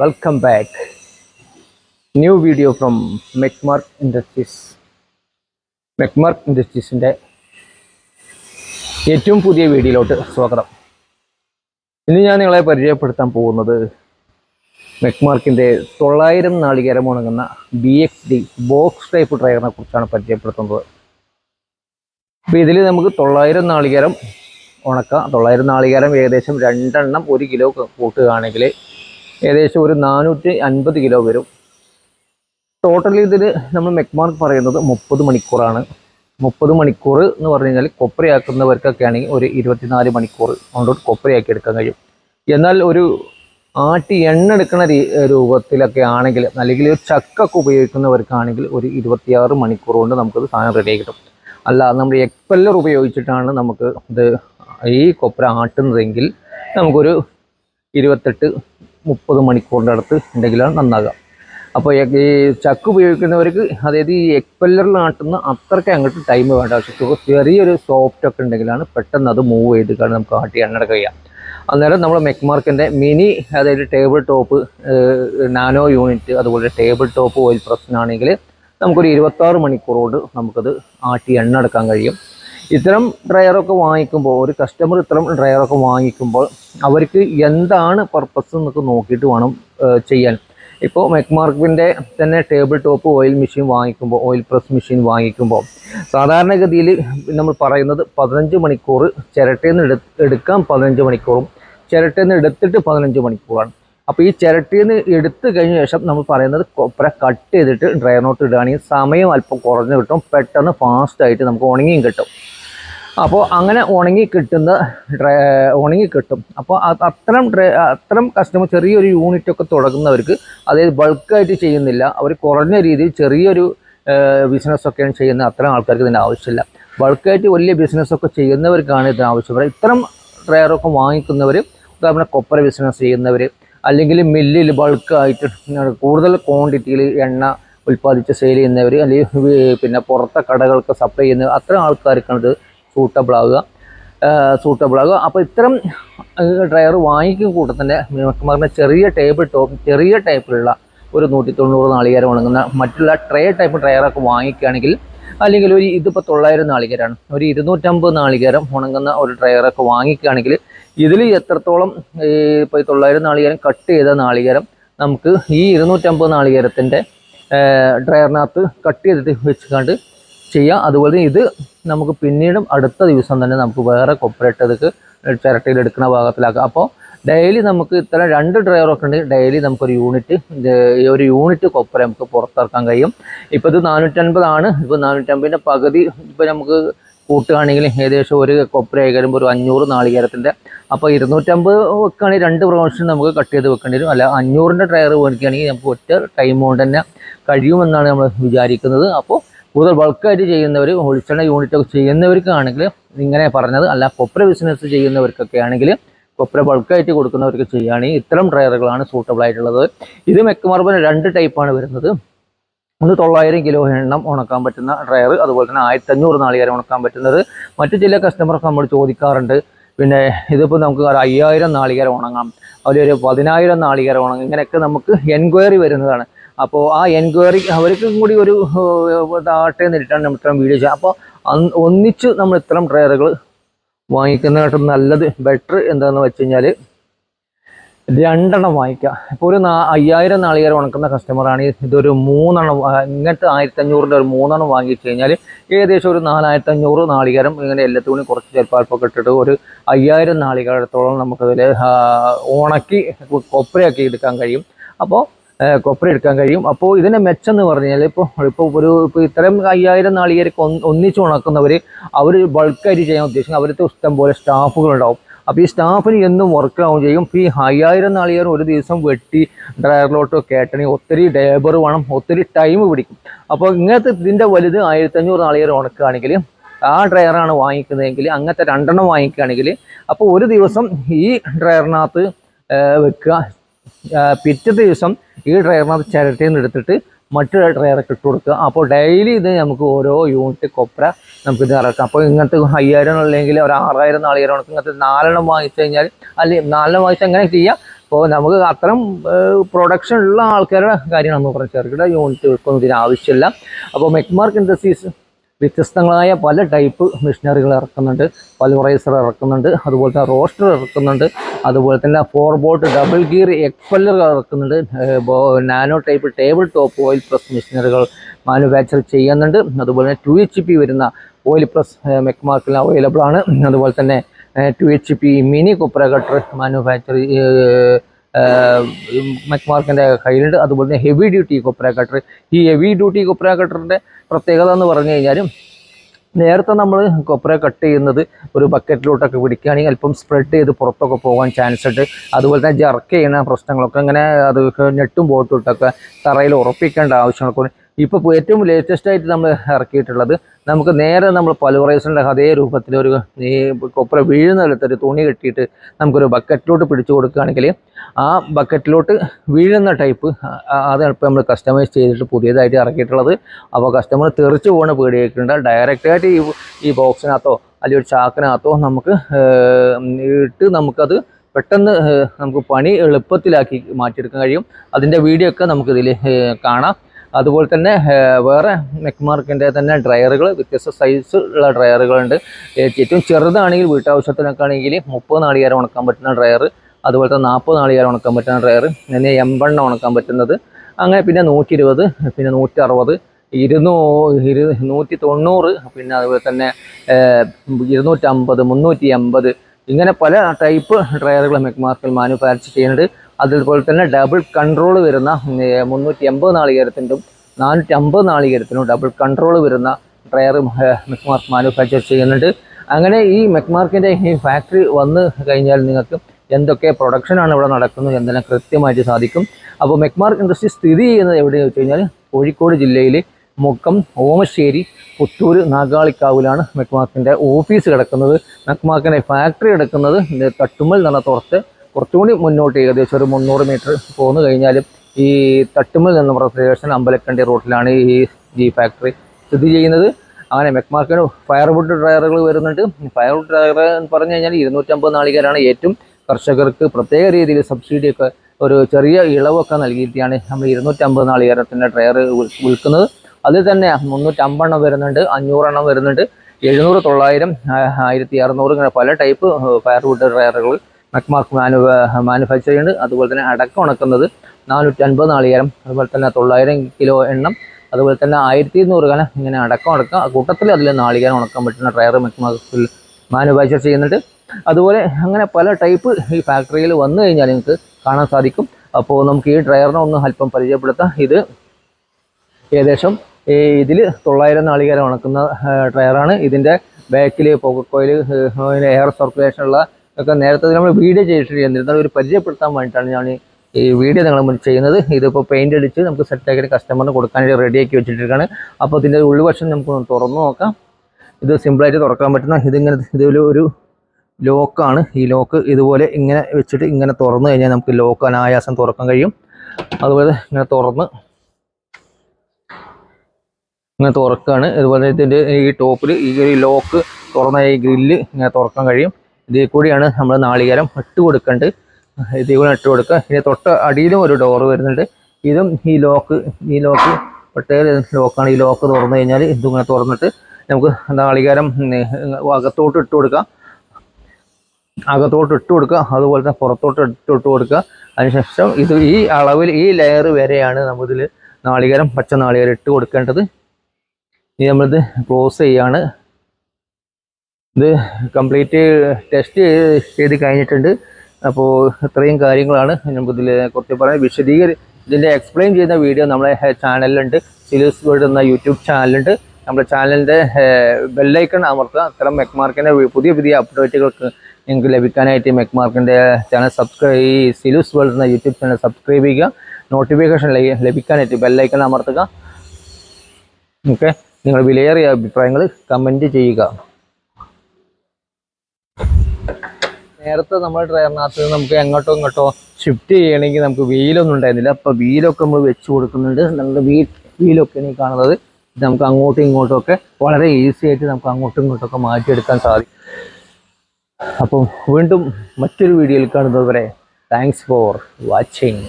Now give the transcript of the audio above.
Welcome back new video from Mecmark industries Mecmark ഇൻഡസ്ട്രീസിന്റെ ഏറ്റവും പുതിയ വീഡിയോയിലോട്ട് സ്വാഗതം. ഇന്ന് ഞാൻ നിങ്ങളെ പരിചയപ്പെടുത്താൻ പോകുന്നത് മെക്മാർക്കിന്റെ തൊള്ളായിരം നാളികേരം ഉണങ്ങുന്ന B X D box type ഡ്രൈവറിനെ കുറിച്ചാണ് പരിചയപ്പെടുത്തുന്നത്. അപ്പോൾ ഇതിൽ നമുക്ക് തൊള്ളായിരം നാളികേരം ഉണക്കാം. തൊള്ളായിരം നാളികേരം ഏകദേശം രണ്ടെണ്ണം ഒരു കിലോ കൂട്ടുകയാണെങ്കിൽ ഏകദേശം ഒരു നാനൂറ്റി അൻപത് കിലോ വരും. ടോട്ടലി ഇതിൽ നമ്മൾ മെക്മാർക്ക് പറയുന്നത് മുപ്പത് മണിക്കൂറാണ്. മുപ്പത് മണിക്കൂർ എന്ന് പറഞ്ഞു കഴിഞ്ഞാൽ കൊപ്രയാക്കുന്നവർക്കൊക്കെ ആണെങ്കിൽ ഒരു ഇരുപത്തിനാല് മണിക്കൂർ കൊണ്ടോട്ട് കൊപ്രയാക്കി എടുക്കാൻ കഴിയും. എന്നാൽ ഒരു ആട്ടി എണ്ണ എടുക്കുന്ന രൂപത്തിലൊക്കെ ആണെങ്കിൽ അല്ലെങ്കിൽ ഒരു ചക്കൊക്കെ ഉപയോഗിക്കുന്നവർക്കാണെങ്കിൽ ഒരു ഇരുപത്തിയാറ് മണിക്കൂർ കൊണ്ട് നമുക്കത് സാധനം റെഡി കിട്ടും. അല്ല നമ്മൾ എക്സ്പെല്ലർ ഉപയോഗിച്ചിട്ടാണ് നമുക്ക് ഇത് ഈ കൊപ്ര ആട്ടുന്നതെങ്കിൽ നമുക്കൊരു ഇരുപത്തെട്ട് മുപ്പത് മണിക്കൂറിന്റെ അടുത്ത് ഉണ്ടെങ്കിലാണ് നന്നാകുക അപ്പോൾ ഈ ചക്ക് ഉപയോഗിക്കുന്നവർക്ക് അതായത് ഈ എക്സ്പെല്ലറിൽ ആട്ടുന്ന അത്രയ്ക്ക് അങ്ങോട്ട് ടൈം വേണ്ട. പക്ഷേ ചെറിയൊരു സോഫ്റ്റ് ഒക്കെ ഉണ്ടെങ്കിലാണ് പെട്ടെന്ന് അത് മൂവ് ചെയ്ത് കാരണം നമുക്ക് ആട്ടി എണ്ണട ചെയ്യാം അന്നേരം നമ്മൾ മെക്മാർക്കിന്റെ മിനി അതായത് ടേബിൾ ടോപ്പ് നാനോ യൂണിറ്റ് അതുപോലെ ടേബിൾ ടോപ്പ് ഓയിൽ പ്രസ്സിനാണെങ്കിൽ നമുക്കൊരു ഇരുപത്താറ് മണിക്കൂർ കൊണ്ട് നമുക്കത് ആട്ടി എണ്ണ എടുക്കാൻ കഴിയും. ഇത്തരം ഡ്രയറൊക്കെ വാങ്ങിക്കുമ്പോൾ ഒരു കസ്റ്റമർ ഇത്തരം ഡ്രയറൊക്കെ വാങ്ങിക്കുമ്പോൾ അവർക്ക് എന്താണ് പർപ്പസ് എന്നൊക്കെ നോക്കിയിട്ട് വേണം ചെയ്യാൻ. ഇപ്പോൾ മെക്മാർക്കിന്റെ തന്നെ ടേബിൾ ടോപ്പ് ഓയിൽ മെഷീൻ വാങ്ങിക്കുമ്പോൾ ഓയിൽ പ്രസ് മെഷീൻ വാങ്ങിക്കുമ്പോൾ സാധാരണഗതിയിൽ നമ്മൾ പറയുന്നത് പതിനഞ്ച് മണിക്കൂർ ചിരട്ടയിൽ നിന്ന് എടു എടുക്കാൻ പതിനഞ്ച് മണിക്കൂറും ചിരട്ടയിൽ നിന്ന് എടുത്തിട്ട് പതിനഞ്ച് മണിക്കൂറാണ്. അപ്പോൾ ഈ ചിരട്ടിയിൽ നിന്ന് എടുത്തു കഴിഞ്ഞ ശേഷം നമ്മൾ പറയുന്നത് കൊപ്ര കട്ട് ചെയ്തിട്ട് ഡ്രൈനോട്ട് ഇടുകയാണെങ്കിൽ സമയം അല്പം കുറഞ്ഞ് കിട്ടും പെട്ടെന്ന് ഫാസ്റ്റായിട്ട് നമുക്ക് ഉണങ്ങിയും കിട്ടും. അപ്പോൾ അങ്ങനെ ഉണങ്ങി കിട്ടുന്ന ഉണങ്ങി കിട്ടും. അപ്പോൾ അത് അത്തരം അത്തരം കസ്റ്റമർ ചെറിയൊരു യൂണിറ്റ് ഒക്കെ തുടങ്ങുന്നവർക്ക് അതായത് ബൾക്കായിട്ട് ചെയ്യുന്നില്ല. അവർ കുറഞ്ഞ രീതിയിൽ ചെറിയൊരു ബിസിനസ്സൊക്കെയാണ് ചെയ്യുന്ന അത്തരം ആൾക്കാർക്ക് ഇതിന്റെ ആവശ്യമില്ല. ബൾക്കായിട്ട് വലിയ ബിസിനസ്സൊക്കെ ചെയ്യുന്നവർക്കാണ് ഇതിന് ആവശ്യം. ഇത്തരം ഡ്രയറൊക്കെ വാങ്ങിക്കുന്നവർ ഉദാഹരണം കൊപ്പര ബിസിനസ് ചെയ്യുന്നവർ അല്ലെങ്കിൽ മില്ലിൽ ബൾക്കായിട്ട് കൂടുതൽ ക്വാണ്ടിറ്റിയിൽ എണ്ണ ഉൽപ്പാദിച്ച് സെയിൽ ചെയ്യുന്നവർ അല്ലെങ്കിൽ പിന്നെ പുറത്തെ കടകൾക്ക് സപ്ലൈ ചെയ്യുന്നവർ അത്തരം ആൾക്കാർക്കാണ് ഇത് സൂട്ടബിൾ ആവുക. സൂട്ടബിൾ ആകുക അപ്പോൾ ഇത്തരം ഡ്രയർ വാങ്ങിക്കും കൂട്ടത്തിന്റെ പറഞ്ഞ ചെറിയ ടേബിൾ ടോപ്പ് ചെറിയ ടൈപ്പിലുള്ള ഒരു നൂറ്റി തൊണ്ണൂറ് നാളികേരം ഉണങ്ങുന്ന മറ്റുള്ള ട്രേ ടൈപ്പ് ഡ്രയറൊക്കെ വാങ്ങിക്കുകയാണെങ്കിൽ അല്ലെങ്കിൽ ഒരു ഇതിപ്പോൾ തൊള്ളായിരം നാളികേരമാണ് ഒരു ഇരുന്നൂറ്റമ്പത് നാളികേരം ഉണങ്ങുന്ന ഒരു ഡ്രയറൊക്കെ വാങ്ങിക്കുകയാണെങ്കിൽ ഇതിൽ എത്രത്തോളം ഇപ്പോൾ ഈ തൊള്ളായിരം നാളികേരം കട്ട് ചെയ്ത നാളികേരം നമുക്ക് ഈ ഇരുന്നൂറ്റമ്പത് നാളികേരത്തിന്റെ ഡ്രയറിനകത്ത് കട്ട് ചെയ്തിട്ട് വെച്ചുകൊണ്ട് ചെയ്യുക അതുപോലെ ഇത് നമുക്ക് പിന്നീടും അടുത്ത ദിവസം തന്നെ നമുക്ക് വേറെ കൊപ്പരട്ടതൊക്കെ ചിരട്ടയിൽ എടുക്കുന്ന ഭാഗത്തിലാക്കാം. അപ്പോൾ ഡെയിലി നമുക്ക് ഇത്ര രണ്ട് ഡ്രൈവറൊക്കെ ഉണ്ട് ഡെയിലി നമുക്കൊരു യൂണിറ്റ് ഒരു യൂണിറ്റ് കൊപ്പര നമുക്ക് പുറത്തിറക്കാൻ കഴിയും. ഇപ്പോൾ ഇത് നാനൂറ്റൻപതാണ്. ഇപ്പോൾ നാനൂറ്റമ്പതിന്റെ പകുതി ഇപ്പോൾ നമുക്ക് കൂട്ടുകയാണെങ്കിൽ ഏകദേശം ഒരു കൊപ്പര ഏകദേശം ഒരു അഞ്ഞൂറ് നാളികേരത്തിന്റെ. അപ്പോൾ ഇരുന്നൂറ്റമ്പത് വെക്കുകയാണെങ്കിൽ രണ്ട് പ്രൊമോഷൻ നമുക്ക് കട്ട് ചെയ്ത് വെക്കേണ്ടി വരും. അല്ല അഞ്ഞൂറിന്റെ ടയർ മേടിക്കുകയാണെങ്കിൽ നമുക്ക് ഒറ്റ ടൈം കൊണ്ട് തന്നെ കഴിയുമെന്നാണ് നമ്മൾ വിചാരിക്കുന്നത്. അപ്പോൾ കൂടുതൽ ബൾക്കായിട്ട് ചെയ്യുന്നവർ ഹോൾസെയിൽ യൂണിറ്റ് ഒക്കെ ചെയ്യുന്നവർക്കാണെങ്കിൽ ഇങ്ങനെ പറഞ്ഞത് അല്ല കൊപ്ര ബിസിനസ് ചെയ്യുന്നവർക്കൊക്കെ ആണെങ്കിൽ കൊപ്ര ബൾക്കായിട്ട് കൊടുക്കുന്നവർക്ക് ചെയ്യുകയാണെങ്കിൽ ഇത്തരം ഡ്രയറുകളാണ് സൂട്ടബിൾ ആയിട്ടുള്ളത്. ഇത് മെക്കുമാർബിന് രണ്ട് ടൈപ്പാണ് വരുന്നത്. ഒന്ന് തൊള്ളായിരം കിലോ എണ്ണം ഉണക്കാൻ പറ്റുന്ന ഡ്രയർ അതുപോലെ തന്നെ ആയിരത്തഞ്ഞൂറ് നാളികേരം ഉണക്കാൻ പറ്റുന്നത്. മറ്റു ചില കസ്റ്റമർക്ക് നമ്മൾ ചോദിക്കാറുണ്ട്. പിന്നെ ഇതിപ്പോൾ നമുക്ക് ഒരു അയ്യായിരം നാളികേരം ഉണങ്ങാം. അതിലൊരു പതിനായിരം നാളികേരം ഉണങ്ങാം. ഇങ്ങനെയൊക്കെ നമുക്ക് എൻക്വയറി വരുന്നതാണ്. അപ്പോൾ ആ എൻക്വയറി അവർക്കും കൂടി ഒരു താട്ടേ നേരിട്ടാണ് നമ്മൾ ഇത്തരം വീഡിയോ ചെയ്യുക. അപ്പോൾ ഒന്നിച്ച് നമ്മൾ ഇത്തരം ട്രെയറുകൾ വാങ്ങിക്കുന്നതായിട്ടും നല്ലത് ബെറ്റർ എന്താണെന്ന് വെച്ച് കഴിഞ്ഞാൽ രണ്ടെണ്ണം വാങ്ങിക്കുക. ഇപ്പോൾ ഒരു നാ അയ്യായിരം നാളികേരം ഉണക്കുന്ന കസ്റ്റമറാണ് ഇതൊരു മൂന്നെണ്ണം ഇങ്ങനത്തെ ആയിരത്തഞ്ഞൂറിന്റെ ഒരു മൂന്നെണ്ണം വാങ്ങിച്ചു കഴിഞ്ഞാൽ ഏകദേശം ഒരു നാലായിരത്തഞ്ഞൂറ് നാളികേരം ഇങ്ങനെ എല്ലാത്തുകൂടി കുറച്ച് ചിലപ്പോൾ അല്പമൊക്കെ ഇട്ടിട്ട് ഒരു അയ്യായിരം നാളികേരത്തോളം നമുക്കതിൽ ഉണക്കി കൊപ്രയാക്കി എടുക്കാൻ കഴിയും. അപ്പോൾ കൊപ്ര എടുക്കാൻ കഴിയും. അപ്പോൾ ഇതിന്റെ മെച്ചം എന്ന് പറഞ്ഞാൽ ഇപ്പോൾ ഇപ്പോൾ ഒരു ഇപ്പോൾ ഇത്തരം അയ്യായിരം നാളികർക്ക് ഒന്ന് ഒന്നിച്ച് ഉണക്കുന്നവർ അവർ ബൾക്കായിട്ട് ചെയ്യാൻ ഉദ്ദേശിക്കുന്നത് അവർക്ക് ഇഷ്ടം പോലെ സ്റ്റാഫുകളുണ്ടാവും. അപ്പോൾ ഈ സ്റ്റാഫിന് എന്നും വർക്ക് ആവും ചെയ്യും ഈ അയ്യായിരം നാളികേരം ഒരു ദിവസം വെട്ടി ഡ്രയറിലോട്ട് കേട്ടണി ഒത്തിരി ലേബർ വേണം ഒത്തിരി ടൈം പിടിക്കും. അപ്പോൾ ഇങ്ങനത്തെ ഇതിന്റെ വലുത് ആയിരത്തഞ്ഞൂറ് നാളികേരം ഉണക്കുകയാണെങ്കിൽ ആ ഡ്രയറാണ് വാങ്ങിക്കുന്നതെങ്കിൽ അങ്ങനത്തെ രണ്ടെണ്ണം വാങ്ങിക്കുകയാണെങ്കിൽ അപ്പോൾ ഒരു ദിവസം ഈ ഡ്രയറിനകത്ത് വെക്കുക. പിറ്റത്തെ പിറ്റേ ദിവസം ഈ ഡ്രയറിനകത്ത് ചിരട്ടയിൽ നിന്ന് എടുത്തിട്ട് മറ്റൊരു ഡ്രയറൊക്കെ ഇട്ട് കൊടുക്കുക. അപ്പോൾ ഡെയിലി ഇത് നമുക്ക് ഓരോ യൂണിറ്റ് കൊപ്ര നമുക്ക് ഇറക്കാം. അപ്പോൾ ഇങ്ങനത്തെ അയ്യായിരം അല്ലെങ്കിൽ ഒരു ആറായിരം നാലായിരം ഉണക്ക് ഇങ്ങനത്തെ നാലെണ്ണം വാങ്ങിച്ചു കഴിഞ്ഞാൽ അല്ലെങ്കിൽ നാലെണ്ണം വാങ്ങിച്ചാൽ എങ്ങനെ ചെയ്യാം? അപ്പോൾ നമുക്ക് അത്തരം പ്രൊഡക്ഷൻ ഉള്ള ആൾക്കാരുടെ കാര്യമാണ് നമ്മൾ പറഞ്ഞത് ചെറുകിട യൂണിറ്റ് ഇതിന് ആവശ്യമില്ല. അപ്പോൾ മെക്മാർക്ക് ഇൻഡസ്ട്രീസ് വ്യത്യസ്തങ്ങളായ പല ടൈപ്പ് മെഷീനറികൾ ഇറക്കുന്നുണ്ട്. പൾവറൈസർ ഇറക്കുന്നുണ്ട്. അതുപോലെ തന്നെ റോസ്റ്റർ ഇറക്കുന്നുണ്ട്. അതുപോലെ തന്നെ four bolt double gear expeller ഇറക്കുന്നുണ്ട്. Nano type table top oil press മെഷീനറികൾ manufacture ചെയ്യുന്നുണ്ട്. അതുപോലെ തന്നെ ടു എച്ച് പി വരുന്ന ഓയിൽ പ്രസ് മെക്മാർക്കിൽ അവൈലബിൾ ആണ്. അതുപോലെ തന്നെ two H P mini copra cutter manufacture മെക്മാർക്കിന്റെ കയ്യിലുണ്ട്. അതുപോലെ തന്നെ ഹെവി ഡ്യൂട്ടി കൊപ്ര കട്ടർ ഈ ഹെവി ഡ്യൂട്ടി കൊപ്ര കട്ടറിന്റെ പ്രത്യേകത എന്ന് പറഞ്ഞു കഴിഞ്ഞാലും നേരത്തെ നമ്മൾ കൊപ്ര കട്ട് ചെയ്യുന്നത് ഒരു ബക്കറ്റിലോട്ടൊക്കെ പിടിക്കുകയാണെങ്കിൽ അല്പം സ്പ്രെഡ് ചെയ്ത് പുറത്തൊക്കെ പോകാൻ ചാൻസ് ഉണ്ട്. അതുപോലെ തന്നെ ജർക്ക് ചെയ്യുന്ന പ്രശ്നങ്ങളൊക്കെ അങ്ങനെ അത് നെട്ടും ബോട്ടും ഇട്ടൊക്കെ തറയിൽ ഉറപ്പിക്കേണ്ട ആവശ്യങ്ങളൊക്കെ ഇപ്പോൾ ഏറ്റവും ലേറ്റസ്റ്റ് ആയിട്ട് നമ്മൾ ഇറക്കിയിട്ടുള്ളത് നമുക്ക് നേരെ നമ്മൾ പലുവറൈസറിന്റെ അതേ രൂപത്തിൽ ഒരു കൊപ്ര വീഴുന്ന സ്ഥലത്തൊരു തുണി കെട്ടിയിട്ട് നമുക്കൊരു ബക്കറ്റിലോട്ട് പിടിച്ചു കൊടുക്കുകയാണെങ്കിൽ ആ ബക്കറ്റിലോട്ട് വീഴുന്ന ടൈപ്പ് അതാണ് ഇപ്പോൾ നമ്മൾ കസ്റ്റമൈസ് ചെയ്തിട്ട് പുതിയതായിട്ട് ഇറക്കിയിട്ടുള്ളത്. അപ്പോൾ കസ്റ്റമർ തെറിച്ച് പോകുന്ന പേടിയൊക്കെ ഡയറക്റ്റായിട്ട് ഈ ഈ ബോക്സിനകത്തോ അല്ലെങ്കിൽ ഒരു ചാക്കിനകത്തോ നമുക്ക് ഇട്ട് നമുക്കത് പെട്ടെന്ന് നമുക്ക് പണി എളുപ്പത്തിലാക്കി മാറ്റിയെടുക്കാൻ കഴിയും. അതിന്റെ വീഡിയോ ഒക്കെ നമുക്കിതിൽ കാണാം. അതുപോലെ തന്നെ വേറെ നെക്മാർക്കിന്റെ തന്നെ ഡ്രയറുകൾ വ്യത്യസ്ത സൈസ് ഉള്ള ഡ്രയറുകളുണ്ട് ഏറ്റവും ചെറുതാണെങ്കിൽ വീട്ടാവശ്യത്തിനൊക്കെ ആണെങ്കിൽ മുപ്പത് നാളികേരം ഉണക്കാൻ പറ്റുന്ന ഡ്രയർ അതുപോലെ തന്നെ നാൽപ്പത് നാളികേരം ഉണക്കാൻ പറ്റുന്ന ഡ്രയർ പിന്നെ എൺപെണ്ണ ഉണക്കാൻ പറ്റുന്നത്. അങ്ങനെ പിന്നെ നൂറ്റി ഇരുപത് പിന്നെ നൂറ്റി അറുപത് ഇരുന്നൂ ഇരു നൂറ്റി തൊണ്ണൂറ് പിന്നെ അതുപോലെ തന്നെ ഇരുന്നൂറ്റമ്പത് മുന്നൂറ്റി അമ്പത് ഇങ്ങനെ പല ടൈപ്പ് ഡ്രയറുകൾ മെക്മാർക്കിൽ മാനുഫാക്ചർ ചെയ്യുന്നുണ്ട്. അതുപോലെ തന്നെ ഡബിൾ കൺട്രോൾ വരുന്ന മുന്നൂറ്റി എൺപത് നാളികേരത്തിന്റെ നാനൂറ്റി അമ്പത് നാളികേരത്തിനും ഡബിൾ കൺട്രോൾ വരുന്ന ഡ്രയർ മെക്മാർക്ക് മാനുഫാക്ചർ ചെയ്യുന്നുണ്ട്. അങ്ങനെ ഈ മെക്മാർക്കിന്റെ ഈ ഫാക്ടറി വന്ന് കഴിഞ്ഞാൽ നിങ്ങൾക്ക് എന്തൊക്കെ പ്രൊഡക്ഷനാണ് ഇവിടെ നടക്കുന്നത് എന്തെല്ലാം കൃത്യമായിട്ട് സാധിക്കും. അപ്പോൾ മെക്മാർക്ക് ഇൻഡസ്ട്രി സ്ഥിതി ചെയ്യുന്നത് എവിടെയെന്ന് വെച്ച് കഴിഞ്ഞാൽ കോഴിക്കോട് ജില്ലയിൽ മുക്കം ഓമശ്ശേരി പുത്തൂർ നാഗാളിക്കാവിലാണ് മെക്മാർക്കിന്റെ ഓഫീസ് കിടക്കുന്നത്. മെക്മാർക്കിന്റെ ഫാക്ടറി കിടക്കുന്നത് തട്ടുമ്മൽ നടത്തുറത്ത് കുറച്ചുകൂടി മുന്നോട്ട് ഏകദേശം ഒരു മുന്നൂറ് മീറ്റർ പോന്നു കഴിഞ്ഞാൽ ഈ തട്ടുമ്പിൽ എന്ന പ്രദേശം അമ്പലക്കണ്ടി റോഡിലാണ് ഈ ജി ഫാക്ടറി സ്ഥിതി ചെയ്യുന്നത്. അങ്ങനെ മെക്മാർക്കിന് ഫയർവുഡ് ഡ്രയറുകൾ വരുന്നുണ്ട്. ഫയർവുഡ് ഡ്രയർ എന്ന് പറഞ്ഞു കഴിഞ്ഞാൽ ഇരുന്നൂറ്റമ്പത് നാളികേരാണ് ഏറ്റവും കർഷകർക്ക് പ്രത്യേക രീതിയിൽ സബ്സിഡിയൊക്കെ ഒരു ചെറിയ ഇളവൊക്കെ നൽകിയിട്ടാണ് നമ്മൾ ഇരുന്നൂറ്റമ്പത് നാളികേരത്തിന്റെ ഡ്രയർ വിൽക്കുന്നത്. അതിൽ തന്നെ മുന്നൂറ്റമ്പെണ്ണം വരുന്നുണ്ട് അഞ്ഞൂറെണ്ണം വരുന്നുണ്ട്. എഴുന്നൂറ് തൊള്ളായിരം ആയിരത്തി അറുന്നൂറ് ഇങ്ങനെ പല ടൈപ്പ് ഫയർവുഡ് ഡ്രയറുകൾ മെക്മാർക്ക് മാനു മാനുഫാക്ചർ ഉണ്ട് അതുപോലെ തന്നെ അടക്കം ഉണക്കുന്നത് നാനൂറ്റി അൻപത് നാളികേരം. അതുപോലെ തന്നെ തൊള്ളായിരം കിലോ എണ്ണം. അതുപോലെ തന്നെ ആയിരത്തി ഇരുന്നൂറ് കാലം ഇങ്ങനെ അടക്കം അടക്കം കൂട്ടത്തിൽ അതിൽ നാളികേരം ഉണക്കാൻ പറ്റുന്ന ഡ്രയർ മെക്മാർക്കിൽ മാനുഫാക്ചർ ചെയ്യുന്നുണ്ട്. അതുപോലെ അങ്ങനെ പല ടൈപ്പ് ഈ ഫാക്ടറിയിൽ വന്നു കഴിഞ്ഞാൽ നിങ്ങൾക്ക് കാണാൻ സാധിക്കും. അപ്പോൾ നമുക്ക് ഈ ഡ്രയറിനെ ഒന്ന് അല്പം പരിചയപ്പെടുത്താം. ഇത് ഏകദേശം ഇതിൽ തൊള്ളായിരം നാളികേരം ഉണക്കുന്ന ഡ്രയറാണ്. ഇതിന്റെ ബാക്കിൽ പോക്കറ്റ് കോയിൽ എയർ സർക്കുലേഷനുള്ള ഒക്കെ നേരത്തെ നമ്മൾ വീഡിയോ ചെയ്തിട്ടില്ല എന്നിരുന്നാൽ ഒരു പരിചയപ്പെടുത്താൻ വേണ്ടിയിട്ടാണ് ഞാൻ ഈ വീഡിയോ നിങ്ങൾ മുന്നിൽ ചെയ്യുന്നത്. ഇതിപ്പോൾ പെയിന്റ് അടിച്ച് നമുക്ക് സെറ്റാക്കിയിട്ട് കസ്റ്റമറിന് കൊടുക്കാനായിട്ട് റെഡിയാക്കി വെച്ചിട്ടിരിക്കുകയാണ്. അപ്പോൾ ഇതിന്റെ ഉൾവശം നമുക്കൊന്ന് തുറന്നു നോക്കാം. ഇത് സിമ്പിളായിട്ട് തുറക്കാൻ പറ്റുന്ന ഇതിങ്ങനെ ഇതിൽ ഒരു ലോക്കാണ് ഈ ലോക്ക് ഇതുപോലെ ഇങ്ങനെ വെച്ചിട്ട് ഇങ്ങനെ തുറന്നു കഴിഞ്ഞാൽ നമുക്ക് ലോക്ക് അനായാസം തുറക്കാൻ കഴിയും. അതുപോലെ ഇങ്ങനെ തുറന്ന് ഇങ്ങനെ തുറക്കുകയാണ് അതുപോലെ ഇതിന്റെ ഈ ടോപ്പിൽ ഈ ഒരു ലോക്ക് തുറന്ന ഈ ഗ്രില്ല് ഇങ്ങനെ തുറക്കാൻ കഴിയും. ഇതിൽ കൂടിയാണ് നമ്മൾ നാളികേരം ഇട്ട് കൊടുക്കേണ്ടത്. ഇതിൽ കൂടി ഇട്ട് കൊടുക്കുക. ഇനി തൊട്ട് അടിയിലും ഒരു ഡോർ വരുന്നുണ്ട്. ഇതും ഈ ലോക്ക് ഈ ലോക്ക് പ്രത്യേക ലോക്കാണ് ഈ ലോക്ക് തുറന്നു കഴിഞ്ഞാൽ ഇതും ഇങ്ങനെ തുറന്നിട്ട് നമുക്ക് നാളികേരം അകത്തോട്ട് ഇട്ട് കൊടുക്കാം അകത്തോട്ട് ഇട്ട് കൊടുക്കുക. അതുപോലെ തന്നെ പുറത്തോട്ട് ഇട്ട് ഇട്ട് കൊടുക്കുക. അതിനുശേഷം ഇത് ഈ അളവിൽ ഈ ലെയർ വരെയാണ് നമ്മളിതിൽ നാളികേരം പച്ച നാളികേരം ഇട്ട് കൊടുക്കേണ്ടത്. ഇനി നമ്മളിത് ക്ലോസ് ചെയ്യാണ്. ഇത് കംപ്ലീറ്റ് ടെസ്റ്റ് ചെയ്ത് കഴിഞ്ഞിട്ടുണ്ട്. അപ്പോൾ ഇത്രയും കാര്യങ്ങളാണ് നമുക്കിതിൽ കുറച്ച് പറയാം വിശദീകരി ഇതിന്റെ എക്സ്പ്ലെയിൻ ചെയ്യുന്ന വീഡിയോ നമ്മളെ ചാനലിലുണ്ട് സിലൂസ് വേൾഡ് എന്ന യൂട്യൂബ് ചാനലുണ്ട് നമ്മുടെ ചാനലിന്റെ ബെല്ലൈക്കൺ അമർത്തുക. അത്തരം മെക്മാർക്കിന്റെ പുതിയ പുതിയ അപ്ഡേറ്റുകൾക്ക് നിങ്ങൾക്ക് ലഭിക്കാനായിട്ട് മെക്മാർക്കിന്റെ ചാനൽ സബ്സ്ക്രൈബ് ഈ സിലൂസ് വേൾഡ് എന്ന യൂട്യൂബ് ചാനൽ സബ്സ്ക്രൈബ് ചെയ്യുക. നോട്ടിഫിക്കേഷൻ ലഭിക്കാനായിട്ട് ബെല്ലൈക്കൺ അമർത്തുക. ഓക്കെ നിങ്ങൾ വിലയേറിയ അഭിപ്രായങ്ങൾ കമന്റ് ചെയ്യുക. നേരത്തെ നമ്മൾ ട്രെയറിനകത്ത് നമുക്ക് എങ്ങോട്ടോ ഇങ്ങോട്ടോ ഷിഫ്റ്റ് ചെയ്യണമെങ്കിൽ നമുക്ക് വീലൊന്നും ഉണ്ടായിരുന്നില്ല. അപ്പോൾ വീലൊക്കെ നമ്മൾ വെച്ച് കൊടുക്കുന്നുണ്ട്. നമ്മുടെ വീ വീലൊക്കെ ഈ കാണുന്നത്. നമുക്ക് അങ്ങോട്ടും ഇങ്ങോട്ടും ഒക്കെ വളരെ ഈസി ആയിട്ട് നമുക്ക് അങ്ങോട്ടും ഇങ്ങോട്ടും ഒക്കെ മാറ്റിയെടുക്കാൻ സാധിക്കും. അപ്പം വീണ്ടും മറ്റൊരു വീഡിയോയിൽ കാണുന്നത് വരെ താങ്ക്സ് ഫോർ വാച്ചിങ്